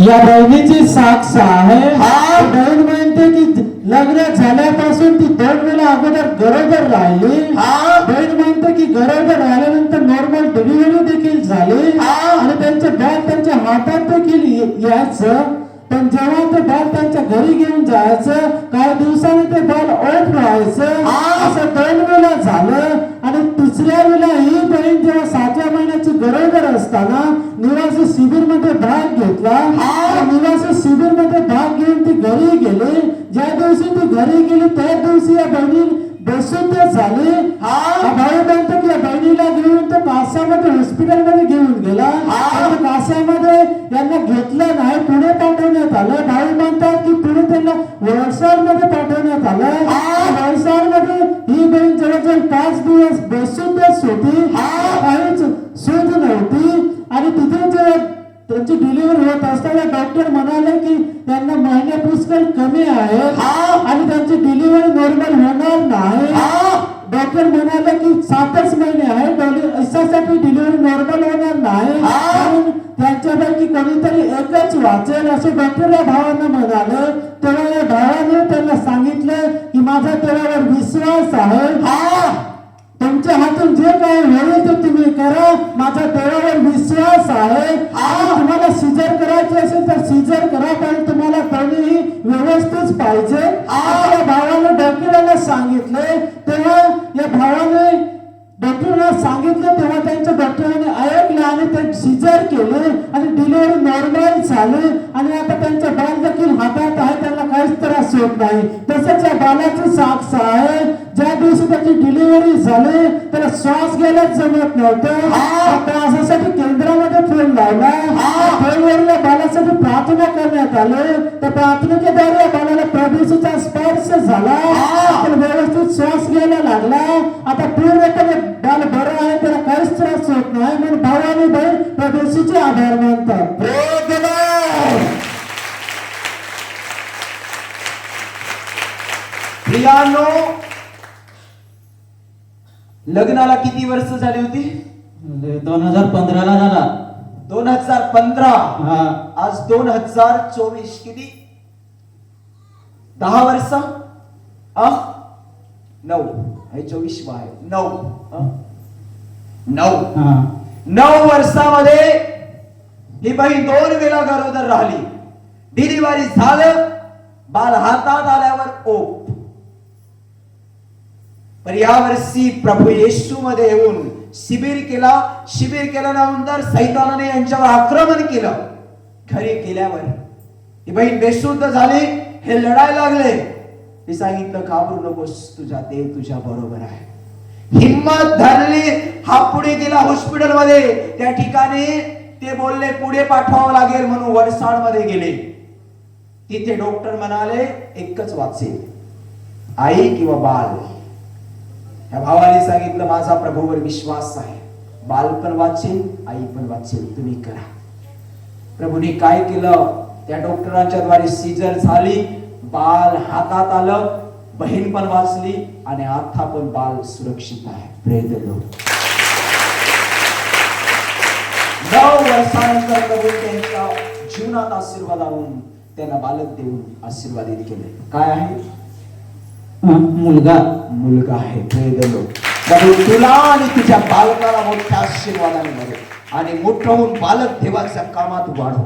या बहिणीची साक्ष आहे हा. बहीण म्हणते की लग्न झाल्यापासून ती दोन वेळा अगोदर गरोदर राहिली हा. बहीण म्हणते की गरोदर राहिल्यानंतर नॉर्मल डिलिव्हरी देखील झाली. आणि त्यांचे बाळ त्यांच्या हातात देखील यायचं पण जेव्हा ते बाळ त्यांच्या घरी घेऊन जायचं काही दिवसांनी ते बाळ ओठ राहायचं हा. असं दोन वेळा झालं तिसऱ्या वेळेला ही बहीण जेव्हा सातव्या महिन्याची गरोदर असताना निवासी शिबिरमध्ये भाग घेतला निवासी शिबिरमध्ये भाग घेऊन ती घरी गेली. ज्या दिवशी ती घरी गेली त्या दिवशी या बहिणी बेशुद्ध झाली. भाऊ म्हणतो की या बहिणीला घेऊन तो कासामध्ये हॉस्पिटलमध्ये घेऊन गेला. हा. कासामध्ये यांना घेतलं नाही पुढे पाठवण्यात आलं. भाऊ म्हणतात की पुढे त्यांना वळसाडमध्ये पाठवण्यात आलं. हा. वळसाडमध्ये ही बहीण जवळजवळ पाच दिवस बेशुद्धच होती हा. काहीच सूज नव्हती आणि तिथे जेव्हा त्यांची डिलिव्हरी होत असताना डॉक्टर म्हणाले की त्यांना महिने पुष्कळ कमी आहेत हा. आणि त्यांची डिलिव्हरी नॉर्मल होणार नाही हा. डॉक्टर म्हणाले की सातच महिने आहे अशासाठी डिलिव्हरी नॉर्मल होणार नाही हा. त्यांच्यापैकी कोणीतरी एकच वाचेल असे डॉक्टर या भावांना म्हणाले तेव्हा या भावाने त्यांना सांगितलं की माझा तेव्हावर विश्वास आहे हा. हातून जे ते तुम्ही करा. माझा देवावर विश्वास आहे. तुम्हाला सिजर करायचे असेल तर सिजर करा कारण तुम्हाला कोणीही व्यवस्थित पाहिजे. आपल्या भावाने डॉक्टरांना सांगितले. तेव्हा या भावाने डॉक्टरांना सांगितलं तेव्हा त्यांच्या डॉक्टरांनी ऐकलं आणि ते सिजर केले आणि डिलिव्हरी नॉर्मल झाली. आणि आता त्यांच्या बाल देखील हातात त्रास होत नाही. तसंच या बालाची साक्ष आहे. ज्या दिवशी त्याची डिलिव्हरी झाली त्याला श्वास घ्यायलाच जमत नव्हतं. हा. त्रासासाठी केंद्रामध्ये फोन लावला. हा. फोनवर या बालासाठी प्रार्थना करण्यात आले. त्या प्रार्थनेद्वारे या बालाला प्रभूचा स्पर्श झाला. हा. तर व्यवस्थित श्वास घ्यायला लागला. आता पूर्णपणे बाल बरं आहे त्याला काहीच त्रास होत नाही म्हणून भाऊ आणि बहीण प्रभूचे आभार मानतात. प्रियानो लग्नाला किती वर्ष झाली होती? दोन हजार पंधराला झाला. दोन हजार पंधरा. हा. आज दोन हजार चोवीस किती? दहा वर्ष? नऊ. हे चोवीस आहे नऊ? नऊ. हा. नऊ वर्षामध्ये ही बहीण दोन वेळा गरोदर राहिली. डिलिव्हरी झालं बाल हातात आल्यावर ओप पण यावर्षी प्रभू येशू मध्ये येऊन शिबिर केला. शिबिर केल्यानंतर सैतानाने यांच्यावर आक्रमण केलं. घरी गेल्यावर ही बहीण बेशुद्ध झाली. हे लढायला लागले. मी सांगितलं घाबरू नकोस. तुझा देव तुझ्या बरोबर आहे. हिम्मत धरली. हा पुढे गेला हॉस्पिटलमध्ये त्या ठिकाणी ते बोलले पुढे पाठवावं लागेल म्हणून वडसाडमध्ये गेले. तिथे डॉक्टर म्हणाले एकच वाचेल. आई किंवा बाल या भावाने सांगितलं माझा प्रभूवर विश्वास आहे. बाल पण वाचेल आई पण वाचेल. तुम्ही करा. प्रभूने काय केलं? त्या डॉक्टरांच्या द्वारे सीजर झाली बाल हातात आलं बहीण पण वाचली आणि आता पण बाल सुरक्षित आहे. प्रेद the नऊ वर्षानंतर प्रभू त्यांच्या जीवनात आशीर्वाद आणून त्यांना बालक देऊन आशीर्वादित केले. काय आहे? मुलगा मुलगा आहे Praise तुला आणि तुझ्या बालकाला मोठ्या आशीर्वादाने मध्ये आणि मोठं होऊन बालक देवाच्या कामात वाढव